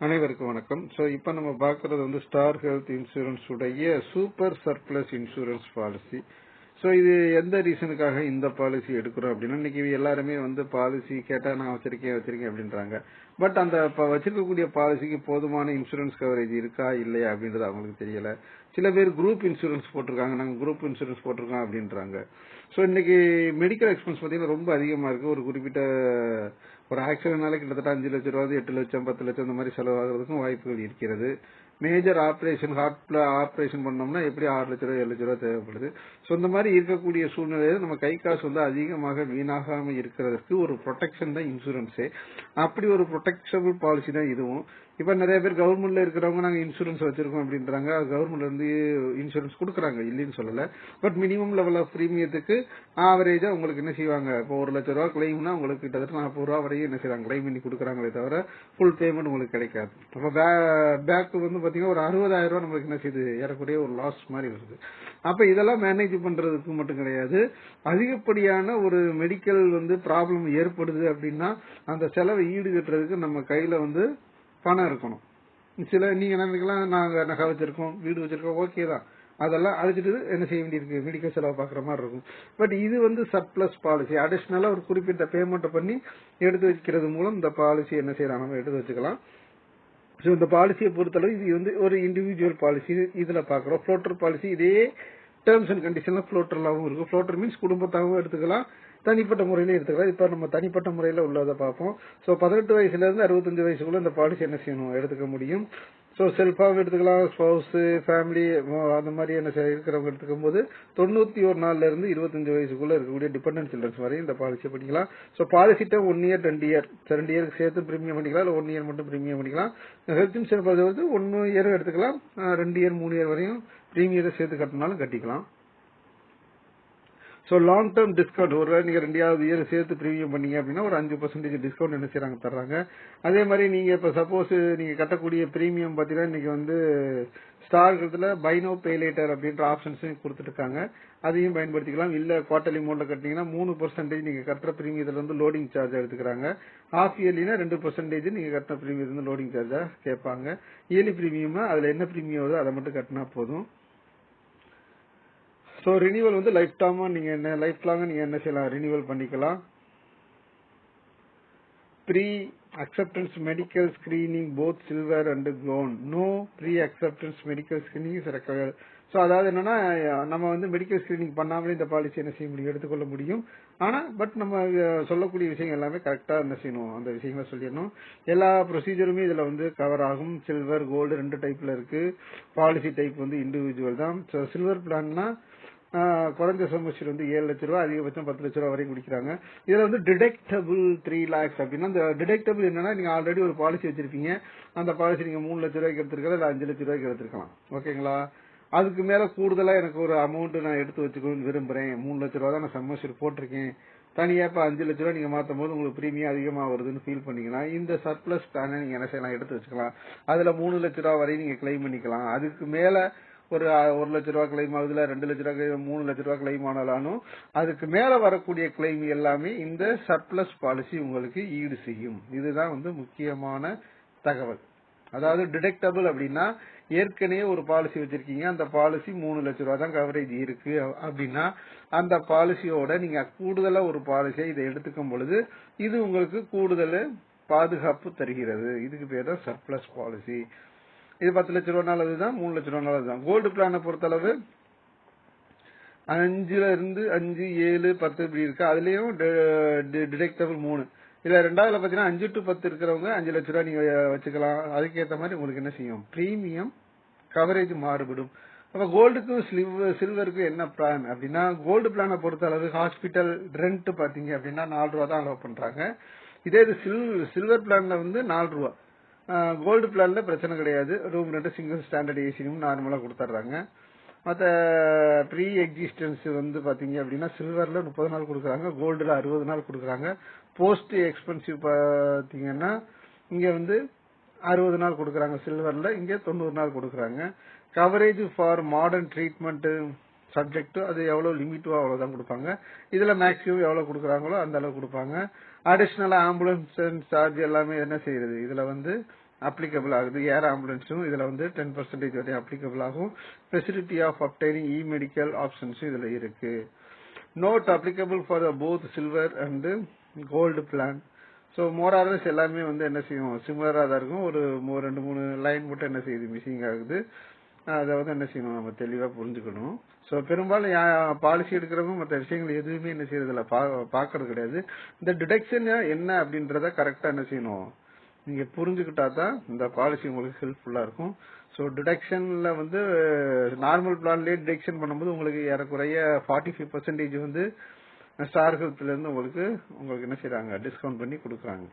அனைவருக்கும் வணக்கம். ஸோ இப்போ நம்ம பார்க்கறது வந்து ஸ்டார் ஹெல்த் இன்சூரன்ஸ் உடைய super surplus insurance policy so இது எந்த ரீசனுக்காக இந்த பாலிசி எடுக்கிறோம் அப்படின்னா இன்னைக்கு எல்லாருமே வந்து பாலிசி கேட்டால் நான் வச்சிருக்கேன் வச்சிருக்கேன் அப்படின்றாங்க. பட் அந்த வச்சிருக்கக்கூடிய பாலிசிக்கு போதுமான இன்சூரன்ஸ் கவரேஜ் இருக்கா இல்லையா அப்படின்றது அவங்களுக்கு தெரியல. சில பேர் குரூப் இன்சூரன்ஸ் போட்டிருக்காங்க நாங்கள் குரூப் இன்சூரன்ஸ் போட்டிருக்கோம் அப்படின்றாங்க. ஸோ இன்னைக்கு மெடிக்கல் எக்ஸ்பென்ஸ் பார்த்தீங்கன்னா ரொம்ப அதிகமாக இருக்கு. ஒரு குறிப்பிட்ட ஒரு ஆக்சிடென்ட்னால கிட்டத்தட்ட அஞ்சு லட்சம் ரூபாய் எட்டு லட்சம் பத்து லட்சம் இந்த மாதிரி செலவாகிறதுக்கும் வாய்ப்புகள் இருக்கிறது. மேஜர் ஆப்ரேஷன் ஹார்ட்ல ஆப்ரேஷன் பண்ணோம்னா எப்படி ஆறு லட்ச ரூபாய் ஏழு லட்ச ரூபா தேவைப்படுது. ஸோ இந்த மாதிரி இருக்கக்கூடிய சூழ்நிலையில நம்ம கை காசு வந்து அதிகமாக வீணாகாம இருக்கிறதுக்கு ஒரு ப்ரொடெக்ஷன் தான் இன்சூரன்ஸே அப்படி ஒரு ப்ரொடெக்ஷபிள் பாலிசி தான் இதுவும். இப்ப நிறைய பேர் கவர்மெண்ட்ல இருக்கிறவங்க நாங்க இன்சூரன்ஸ் வச்சிருக்கோம் அப்படின்றாங்க. கவர்மெண்ட்ல இருந்து இன்சூரன்ஸ் கொடுக்குறாங்க. இல்லைன்னு சொல்லல. பட் மினிமம் லெவல் ஆஃப் பிரீமியத்துக்கு ஆவரேஜா உங்களுக்கு என்ன செய்வாங்க? இப்போ ஒரு லட்ச ரூபா கிளைம்னா உங்களுக்கு கிட்டத்தட்ட நாற்பது ரூபா வரையும் என்ன செய்யறாங்க கிளைம் பண்ணி கொடுக்குறாங்களே தவிர ஃபுல் பேமெண்ட் உங்களுக்கு கிடைக்காது. அப்ப பேக் வந்து பாத்தீங்கன்னா ஒரு அறுபதாயிரம் ரூபாய் நம்மளுக்கு என்ன செய்யுது? ஏறக்குறைய ஒரு லாஸ் மாதிரி வருது. அப்ப இதெல்லாம் மேனேஜ் பண்றதுக்கு மட்டும் கிடையாது. அதிகப்படியான ஒரு மெடிக்கல் வந்து ப்ராப்ளம் ஏற்படுது அப்படின்னா அந்த செலவை ஈடுகட்டுறதுக்கு நம்ம கையில வந்து பணம் இருக்கணும். சில நீங்க நினைக்கலாம் நாங்க நகை வச்சிருக்கோம் வீடு வச்சிருக்கோம் ஓகே தான். அதெல்லாம் அழைச்சிட்டு என்ன செய்ய வேண்டியிருக்கு? மெடிக்கல் செலவு பாக்குற மாதிரி இருக்கும். பட் இது வந்து சர்ப்ளஸ் பாலிசி அடிஷ்னலாக ஒரு குறிப்பிட்ட பேமெண்ட் பண்ணி எடுத்து வைக்கிறது மூலம் இந்த பாலிசி என்ன செய்யலாம் நம்ம எடுத்து வச்சுக்கலாம். ஸோ இந்த பாலிசியை பொறுத்தளவு இது வந்து ஒரு இண்டிவிஜுவல் பாலிசி இதுல பாக்குறோம் ஃப்ளோட்டர் பாலிசி இதே டேர்ம்ஸ் அண்ட் கண்டிஷன்ல ஃப்ளோட்டர்லாவும் இருக்கும். ஃப்ளோட்டர் மீன்ஸ் குடும்பத்தாகவும் எடுத்துக்கலாம். தனிப்பட்ட முறையில எடுத்துக்கலாம். இப்ப நம்ம தனிப்பட்ட முறையில உள்ளதை பார்ப்போம். சோ பதினெட்டு வயசுல இருந்து அறுபத்தஞ்சு வயசுக்குள்ள இந்த பாலிசி என்ன செய்யணும்? எடுத்துக்க முடியும். சோ செல்ஃபாவும் எடுத்துக்கலாம். ஸ்பௌஸ் ஃபேமிலி அந்த மாதிரி என்ன செய்ய- இருக்கிறவங்க எடுத்துக்கும் போது தொண்ணூத்தி ஒரு நாள்ல இருந்து இருபத்தஞ்சு வயசுக்குள்ள இருக்கக்கூடிய டிபெண்டன்ட் சில்ட்ரன்ஸ் வரையும் இந்த பாலிசி பண்ணிக்கலாம். So policy time one year ரெண்டு இயர் ரெண்டு இயருக்கு சேர்த்து பிரீமியம் பண்ணிக்கலாம். இல்ல ஒன் இயர் மட்டும் பிரீமியம் பண்ணிக்கலாம். ஹெல்த் இன்சூரன்ஸ் பொறுத்தவரைக்கும் ஒன்னு இயரும் எடுத்துக்கலாம். ரெண்டு இயர் மூணு இயர் வரையும் பிரீமியத்தை சேர்த்து கட்டினாலும் கட்டிக்கலாம். ஸோ லாங் டேர்ம் டிஸ்கவுண்ட் ஒரு வேளை நீங்க ரெண்டாவது இயர் சேர்த்து ப்ரீமியம் பண்ணீங்க அப்படின்னா ஒரு அஞ்சு பர்சன்டேஜ் டிஸ்கவுண்ட் என்ன செய்றாங்க? தர்றாங்க. அதே மாதிரி நீங்க இப்ப சப்போஸ் நீங்க கட்டக்கூடிய ப்ரீமியம் பாத்தீங்கன்னா இன்னைக்கு வந்து ஸ்டார் இருக்கிறதுல பைனோ பே லேட்டர் அப்படின்ற ஆப்ஷன்ஸையும் கொடுத்துருக்காங்க அதையும் பயன்படுத்திக்கலாம். இல்ல குவார்டர்லி மோட்ல கட்டினீங்கன்னா மூணு பர்சன்டேஜ் நீங்க கட்டுற பிரீமியத்துல இருந்து லோடிங் சார்ஜ் எடுத்துக்கிறாங்க. ஹாஃப் இயர்லினா ரெண்டு பர்சன்டேஜ் நீங்க கட்டுற பிரீமியத்துல இருந்து லோடிங் சார்ஜா கேட்பாங்க. இயர்லி ப்ரீமியம் அதுல என்ன ப்ரீமியம் வருதோ அதை மட்டும் கட்டினா போதும். ஸோ ரினியூவல் வந்து லைஃப் டைமா நீங்க என்ன லைஃப் லாங்கா நீங்க என்ன செய்யலாம்? ரினியூவல் பண்ணிக்கலாம். Pre acceptance medical screening both silver and gold no pre acceptance medical screening is so அதாவது என்னன்னா நம்ம வந்து மெடிக்கல் ஸ்கிரீனிங் பண்ணாமலே இந்த பாலிசி என்ன செய்ய முடியும் எடுத்துக்கொள்ள முடியும். ஆனா பட் நம்ம சொல்லக்கூடிய விஷயங்கள் எல்லாமே கரெக்டா என்ன செய்யணும்? அந்த விஷயங்களை சொல்லிடணும். எல்லா ப்ரொசீஜருமே இதுல வந்து கவர் ஆகும். சில்வர் கோல்டு ரெண்டு டைப்ல இருக்கு. பாலிசி டைப் வந்து இண்டிவிஜுவல் தான். ஸோ சில்வர் பிளான்னா குறைஞ்ச செமஸ்டர் வந்து ஏழு லட்ச ரூபா அதிகபட்சம் பத்து லட்ச ரூபா வரையும் குடிக்கிறாங்க. இதுல வந்து டிடெக்டபிள் த்ரீ லேக்ஸ் அப்படின்னா அந்த டிடெக்டபிள் என்னன்னா நீங்க ஆல்ரெடி ஒரு பாலிசி வச்சிருப்பீங்க. அந்த பாலிசி நீங்க மூணு லட்ச ரூபாய்க்கு எடுத்திருக்கலாம் இல்ல அஞ்சு லட்ச ரூபாய்க்கு எடுத்திருக்கலாம். ஓகேங்களா? அதுக்கு மேல கூடுதலா எனக்கு ஒரு அமௌண்ட் நான் எடுத்து வச்சுக்கணும்னு விரும்புறேன். மூணு லட்ச ரூபா தான் நான் செமஸ்டர் போட்டிருக்கேன். தனியா இப்ப அஞ்சு லட்ச ரூபா நீங்க மாத்தும் போது உங்களுக்கு பிரீமியம் அதிகமா வருதுன்னு ஃபீல் பண்ணீங்கன்னா இந்த சர்ப்ளஸ் பிளானை நீங்க என்ன செய்யலாம் எடுத்து வச்சுக்கலாம். அதுல மூணு லட்ச ரூபா வரையும் நீங்க கிளைம் பண்ணிக்கலாம். அதுக்கு மேல ஒரு ஒரு லட்ச ரூபா கிளைம் ஆகுதுல ரெண்டு லட்ச ரூபா கிளைம் மூணு லட்ச ரூபா கிளைம் ஆனாலும் அதுக்கு மேல வரக்கூடிய கிளைம் எல்லாமே இந்த சர்ப்ளஸ் பாலிசி உங்களுக்கு ஈடு செய்யும். இதுதான் வந்து முக்கியமான தகவல். அதாவது டிடெக்டபிள் அப்படின்னா ஏற்கனவே ஒரு பாலிசி வச்சிருக்கீங்க அந்த பாலிசி மூணு லட்ச ரூபா தான் கவரேஜ் இருக்கு அப்படின்னா அந்த பாலிசியோட நீங்க கூடுதலா ஒரு பாலிசியை இதை எடுத்துக்கும் பொழுது இது உங்களுக்கு கூடுதல் பாதுகாப்பு தருகிறது. இதுக்கு பேர் தான் சர்ப்ளஸ் பாலிசி இது பத்து லட்ச ரூபா நல்லதுதான் மூணு லட்ச ரூபா நல்லதுதான் கோல்டு பிளானை பொறுத்தளவு அஞ்சுல இருந்து அஞ்சு ஏழு பத்து இப்படி இருக்கு. அதுலயும் டிடெக்டபிள் மூணு. இதுல ரெண்டாவதுல பாத்தீங்கன்னா அஞ்சு டு பத்து இருக்கிறவங்க அஞ்சு லட்ச ரூபா நீங்க வச்சுக்கலாம். அதுக்கேத்த மாதிரி உங்களுக்கு என்ன செய்யும்? பிரீமியம் கவரேஜ் மாறுபடும். அப்ப கோல்டுக்கும் சில்வருக்கும் என்ன பிளான் அப்படின்னா கோல்டு பிளானை பொறுத்த அளவு ஹாஸ்பிட்டல் ரெண்ட் பாத்தீங்க அப்படின்னா நாலு ரூபா தான் அலோவ் பண்றாங்க. இதே இது சில்வர் பிளான்ல வந்து நாலு ரூபா. கோல்டு பிளான்ல பிரச்சனை கிடையாது. ரூம் ரெண்டு சிங்கிள் ஸ்டாண்டர்ட் ஏசி ரூம் நார்மலா கொடுத்துட்றாங்க மற்ற ப்ரீ எக்ஸிஸ்டன்ஸ் வந்து பாத்தீங்க அப்படின்னா சில்வர்ல முப்பது நாள் கொடுக்குறாங்க கோல்டுல அறுபது நாள் கொடுக்குறாங்க. போஸ்ட் எக்ஸ்பென்சிவ் பாத்தீங்கன்னா இங்க வந்து அறுபது நாள் கொடுக்குறாங்க சில்வர்ல இங்க தொண்ணூறு நாள் கொடுக்குறாங்க. Coverage for modern treatment subject அது எவ்வளவு லிமிட்டோ அவ்வளவுதான் கொடுப்பாங்க. இதுல மேக்ஸிமம் எவ்வளவு கொடுக்குறாங்களோ அந்த அளவு கொடுப்பாங்க. அடிஷனலா ஆம்புலன்ஸ் சார்ஜ் எல்லாமே என்ன செய்யறது? இதுல வந்து அப்ளிகபிள் ஆகுது. ஏர் ஆம்புலன்ஸும் இதுல வந்து டென் பர்சன்டேஜ் வரை அப்ளிகபிள் ஆகும். Facility of obtaining e medical ஆப்ஷன்ஸும் இதுல இருக்கு. Not applicable for both silver and gold plan so மோரார்லஸ் எல்லாமே வந்து என்ன செய்யும்? சிமிலராக தான் இருக்கும். ஒரு ரெண்டு மூணு லைன் மட்டும் என்ன செய்யுது? மிஸ்ஸிங் ஆகுது. அதை வந்து என்ன செய்யணும்? நம்ம தெளிவாக புரிஞ்சுக்கணும். ஸோ பெரும்பாலும் பாலிசி எடுக்கிறவங்க மற்ற விஷயங்கள் எதுவுமே என்ன செய்யறதில்ல. பா பார்க்கறது கிடையாது. இந்த டிடெக்ஷன் என்ன அப்படின்றத கரெக்டாக என்ன செய்யணும்? நீங்க புரிஞ்சுக்கிட்டா தான் இந்த பாலிசி உங்களுக்கு ஹெல்ப்ஃபுல்லா இருக்கும். ஸோ டிடக்ஷன்ல வந்து நார்மல் பிளான்லயே டிடக்ஷன் பண்ணும்போது உங்களுக்கு ஏறக்குறைய ஃபார்ட்டி ஃபைவ் பர்சன்டேஜ் வந்து ஸ்டார் ஹெல்த்ல இருந்து உங்களுக்கு உங்களுக்கு என்ன செய்கிறாங்க டிஸ்கவுண்ட் பண்ணி கொடுக்குறாங்க.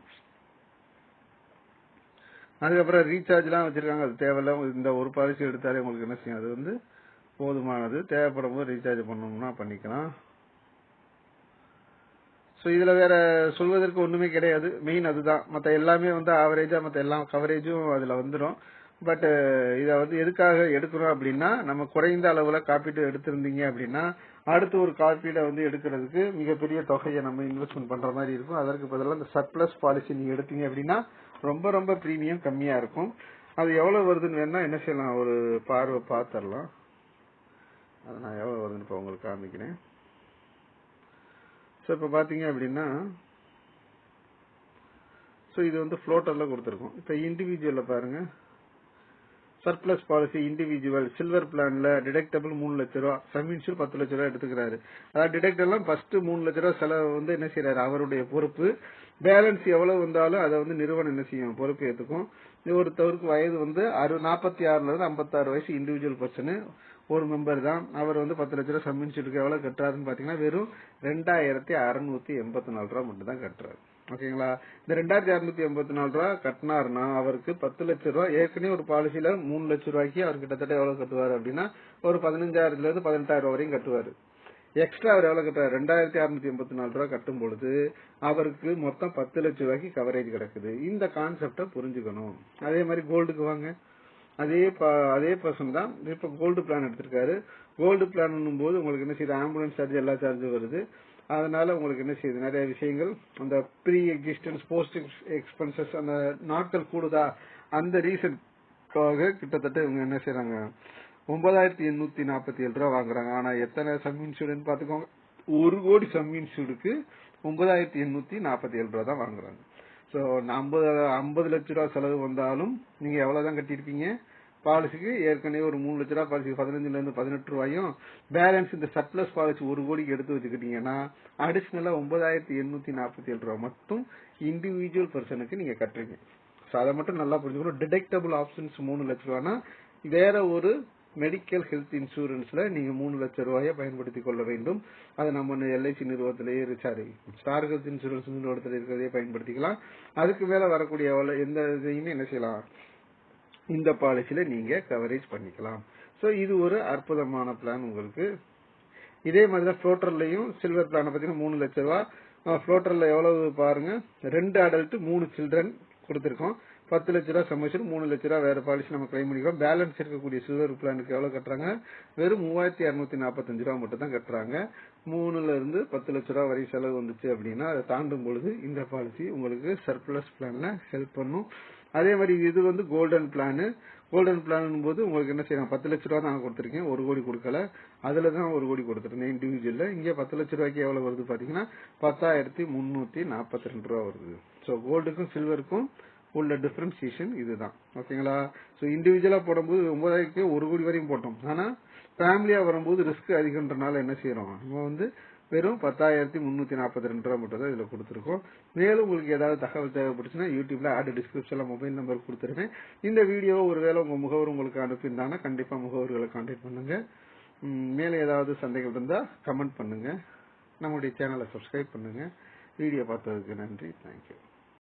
அதுக்கப்புறம் ரீசார்ஜ்லாம் வச்சிருக்காங்க. அது தேவையில்ல. இந்த ஒரு பாலிசி எடுத்தாலே உங்களுக்கு என்ன செய்யும்? அது வந்து போதுமானது. தேவைப்படும் போது ரீசார்ஜ் பண்ணணும்னா பண்ணிக்கலாம். ஸோ இதுல வேற சொல்வதற்கு ஒண்ணுமே கிடையாது. மெயின் அதுதான். மற்ற எல்லாமே வந்து ஆவரேஜா மற்ற எல்லா கவரேஜும் அதுல வந்துடும் பட் இதை வந்து எதுக்காக எடுக்கிறோம் அப்படின்னா நம்ம குறைந்த அளவுல காப்பீடு எடுத்திருந்தீங்க அப்படின்னா அடுத்து ஒரு காப்பீடை வந்து எடுக்கிறதுக்கு மிகப்பெரிய தொகையை நம்ம இன்வெஸ்ட்மெண்ட் பண்ற மாதிரி இருக்கும். அதற்கு பதிலாக இந்த சர்ப்ளஸ் பாலிசி நீங்க எடுத்தீங்க அப்படின்னா ரொம்ப ரொம்ப பிரீமியம் கம்மியா இருக்கும். அது எவ்வளவு வருதுன்னு வேணா என்ன செய்யலாம்? ஒரு பார்வை பார்த்துடலாம். அது நான் எவ்வளவு வருதுன்னு இப்போ உங்களுக்கு காமிக்கிறேன். ஸோ இப்போ பார்த்தீங்க அப்படின்னா ஸோ இது வந்து ஃப்ளோட்டரில் கொடுத்துருக்கோம். இப்போ இண்டிவிஜுவலில் பாருங்கள் சர்ப்ளஸ் பாலிசி இண்டிவிஜுவல் சில்வர் பிளான்ல டிடெக்டபிள் மூணு லட்ச ரூபா சம் இன்சூர் பத்து லட்ச ரூபா எடுத்துக்கிறாரு. அதாவது டிடெக்ட் எல்லாம் ஃபர்ஸ்ட் மூணு லட்ச ரூபா செலவு வந்து என்ன செய்யறாரு அவருடைய பொறுப்பு. பேலன்ஸ் எவ்வளவு வந்தாலும் அதை வந்து நிறுவனம் என்ன செய்யும்? பொறுப்பு ஏத்துக்கும். ஒருத்தவருக்கு வயது வந்து அறு நாற்பத்தி ஆறுல இருந்து ஐம்பத்தாறு வயசு இண்டிவிஜுவல் பர்சனு ஒரு மெம்பர் தான். அவர் வந்து பத்து லட்ச ரூபா சம் இன்சூருக்கு எவ்வளவு கட்டுறாருன்னு பாத்தீங்கன்னா வெறும் ரெண்டாயிரத்தி அறுநூத்தி எண்பத்தி நாலு ரூபா மட்டும் தான் கட்டுறாரு. ஓகேங்களா? இந்த ரெண்டாயிரத்தி அறுநூத்தி எண்பத்தி நாலு ரூபா கட்டினாருன்னா அவருக்கு பத்து லட்ச ரூபா ஏற்கனவே ஒரு பாலிசியில மூணு லட்ச ரூபாய்க்கு அவர் கிட்டத்தட்ட எவ்வளவு கட்டுவாரு அப்படின்னா ஒரு பதினஞ்சாயிரத்துல இருந்து பதினெட்டாயிரம் ரூபா வரையும் கட்டுவாரு. எக்ஸ்ட்ரா அவர் எவ்வளவு கட்டுறாரு? ரெண்டாயிரத்தி அறுநூத்தி எண்பத்தி நாலு ரூபாய் கட்டும் பொழுது அவருக்கு மொத்தம் பத்து லட்ச ரூபாய்க்கு கவரேஜ் கிடக்குது. இந்த கான்செப்டை புரிஞ்சுக்கணும். அதே மாதிரி கோல்டுக்கு வாங்க. அதே ப- அதே பர்சன் தான் இப்ப கோல்டு பிளான் எடுத்திருக்காரு. கோல்டு பிளான் போது உங்களுக்கு என்ன செய்யுது? ஆம்புலன்ஸ் சார்ஜ் எல்லா சார்ஜும் வருது. அதனால உங்களுக்கு என்ன செய்யுது? நிறைய விஷயங்கள் அந்த ப்ரீ எக்ஸிஸ்டன்ஸ் போஸ்ட் எக்ஸ்பென்சஸ் அந்த நாட்கள் கூடுதா? அந்த ரீசன்க்காக கிட்டத்தட்ட இவங்க என்ன செய்யறாங்க ஒன்பதாயிரத்தி எண்ணூத்தி நாற்பத்தி ஏழு ரூபா வாங்குறாங்க. ஆனா எத்தனை சம் இன்சூரன்ஸ் பாத்துக்கோங்க ஒரு கோடி சம் இன்சூருக்கு ஒன்பதாயிரத்தி எண்ணூத்தி நாற்பத்தி ஏழு ரூபா தான் வாங்குறாங்க. சோ ஐம்பது ஐம்பது லட்ச ரூபா செலவு வந்தாலும் நீங்க எவ்வளவுதான் கட்டியிருப்பீங்க? பாலிசிக்கு ஏற்கனவே ஒரு மூணு லட்ச ரூபா பாலிசி பதினஞ்சுல இருந்து பதினெட்டு ரூபாயும் பேலன்ஸ் இந்த சர்ப்ளஸ் பாலிசி ஒரு கோடிக்கு எடுத்து வச்சுக்கிட்டீங்கன்னா அடிஷனலா ஒன்பதாயிரத்தி எண்ணூத்தி நாற்பத்தி ஏழு ரூபா மட்டும் இண்டிவிஜுவல் பர்சனுக்கு நீங்க கட்டுறீங்க. ஸோ அதை மட்டும் நல்லா புரிஞ்சுக்கணும். டிடெக்டபிள் ஆப்ஷன்ஸ் மூணு லட்ச ரூபானா வேற ஒரு மெடிக்கல் ஹெல்த் இன்சூரன்ஸ்ல நீங்க மூணு லட்சம் ரூபாயை பயன்படுத்திக் கொள்ள வேண்டும். அது நம்ம எல்ஐசி நிறுவனத்திலேயே சாரி ஸ்டார் ஹெல்த் இன்சூரன்ஸ் நிறுவனத்தில் இருக்கிறதே பயன்படுத்திக்கலாம். அதுக்கு மேல வரக்கூடிய எவ்வளவு- எந்த இதையுமே என்ன செய்யலாம்? இந்த பாலிசியில நீங்க கவரேஜ் பண்ணிக்கலாம். சோ இது ஒரு அற்புதமான பிளான் உங்களுக்கு. இதே மாதிரி தான் சில்வர் பிளான பாத்தீங்கன்னா மூணு லட்ச ரூபா. ஃப்ளோட்டர்ல எவ்வளவு பாருங்க? ரெண்டு அடல்ட் மூணு சில்ட்ரன் கொடுத்திருக்கோம். பத்து லட்ச ரூபா சம்மேஷன் மூணு லட்ச ரூபா வேற பாலிசி நம்ம கிளைம் பண்ணிக்கிறோம். பேலன்ஸ் இருக்கக்கூடிய சில்வர் பிளானுக்கு எவ்வளவு கட்டுறாங்க? வெறும் மூவாயிரத்தி இருநூத்தி நாற்பத்தஞ்சு ரூபா மட்டும் தான் கட்டுறாங்க. மூணுல இருந்து பத்து லட்ச ரூபா வரை செலவு வந்துச்சு அப்படின்னா அதை தாண்டும் பொழுது இந்த பாலிசி உங்களுக்கு சர்ப்ளஸ் பிளான்ல ஹெல்ப் பண்ணும். அதே மாதிரி இது வந்து கோல்டன் பிளான் கோல்டன் பிளான் போது உங்களுக்கு என்ன செய்யலாம்? பத்து லட்ச ரூபா தான் கொடுத்துருக்கேன். ஒரு கோடி கொடுக்கல. அதுல தான் ஒரு கோடி கொடுத்துருந்தேன் இண்டிவிஜுவல்ல இங்கே பத்து லட்ச ரூபாய்க்கு எவ்வளவு வருது பாத்தீங்கன்னா பத்தாயிரத்தி முன்னூத்தி நாற்பத்தி ரெண்டு ரூபா வருது. சோ கோல்டுக்கும் சில்வருக்கும் உள்ள டிஃபரன்சியேஷன் இதுதான். ஓகேங்களா? ஸோ இண்டிவிஜுவலா போடும்போது ஒன்பதாயிரத்தி ஒரு கோடி வரையும் போட்டோம். ஆனா ஃபேமிலியா வரும்போது ரிஸ்க் அதிகன்றனால என்ன செய்யறோம்? நம்ம வந்து வெறும் பத்தாயிரத்தி முந்நூற்றி நாற்பத்தி ரெண்டு ரூபா மட்டும் தான் இதில் கொடுத்துருக்கோம். மேலும் உங்களுக்கு ஏதாவது தகவல் தேவைப்பட்டுச்சுன்னா யூடியூப்ல ஆட் டிஸ்கிரிப்ஷன்ல மொபைல் நம்பர் கொடுத்துருக்கேன் இந்த வீடியோ ஒருவேளை உங்கள் முகவர் உங்களுக்கு அனுப்பியிருந்தாங்கன்னா கண்டிப்பாக முகவர்களை கான்டாக்ட் பண்ணுங்கள் மேலே ஏதாவது சந்தேகம் இருந்தால் கமெண்ட் பண்ணுங்க. நம்முடைய சேனலை சப்ஸ்கிரைப் பண்ணுங்க. வீடியோ பார்த்ததுக்கு நன்றி. தேங்க்யூ